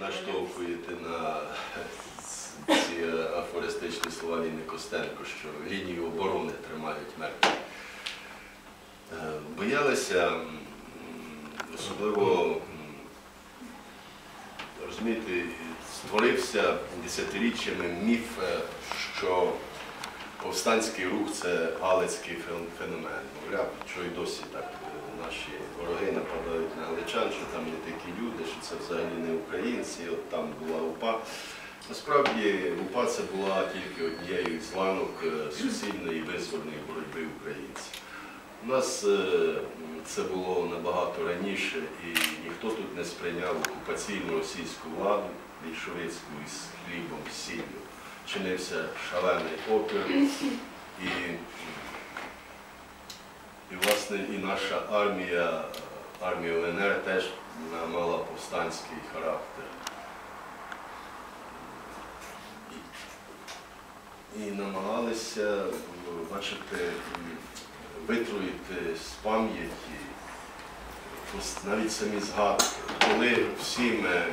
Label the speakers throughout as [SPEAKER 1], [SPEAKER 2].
[SPEAKER 1] наштовхуєте на ці афористичні слова Ліни Костенко, що лінію оборони тримають мертві. Е, Боялися, особливо, розумієте, створився десятиріччями міф, е, що повстанський рух це галицький феномен. Мовляв, що і досі так е, наші вороги нападають на галичан, що що це взагалі не українці, от там була УПА. Насправді УПА це була тільки однією з ланок е, суцільної визвольної боротьби українців. У нас е, це було набагато раніше, і ніхто тут не сприйняв окупаційну російську владу більшовицьку із хлібом, сіллю. Чинився шалений опір, і, і власне і наша армія, армія УНР теж мала повстанський характер. І, намагалися, бачите, витруїти з пам'яті навіть самі згадки, коли всім е,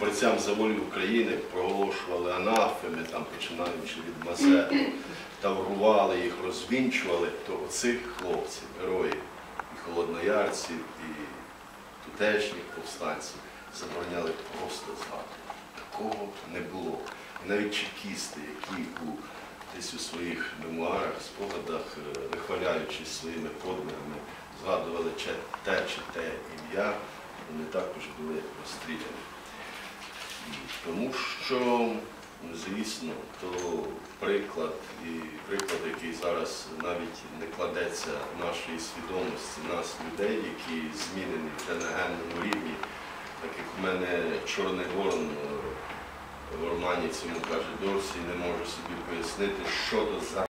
[SPEAKER 1] борцям за волю України проголошували анафеми, там, починаючи від Мазепи, таврували їх, розвінчували, то оцих хлопців, героїв, і холодноярців, і тутешніх повстанців забороняли просто згадувати. Такого не було. І навіть чекісти, які у десь у своїх мемуарах, спогадах, е, вихваляючись своїми подвигами, згадували те чи те ім'я, вони також були розстріляні. Тому що, ну, звісно, то приклад, і приклад, зараз навіть не кладеться в нашій свідомості, нас, людей, які змінені в на генному рівні, так як у мене Чорний Ворон е, в романі цьому каже, досі не можу собі пояснити, що то за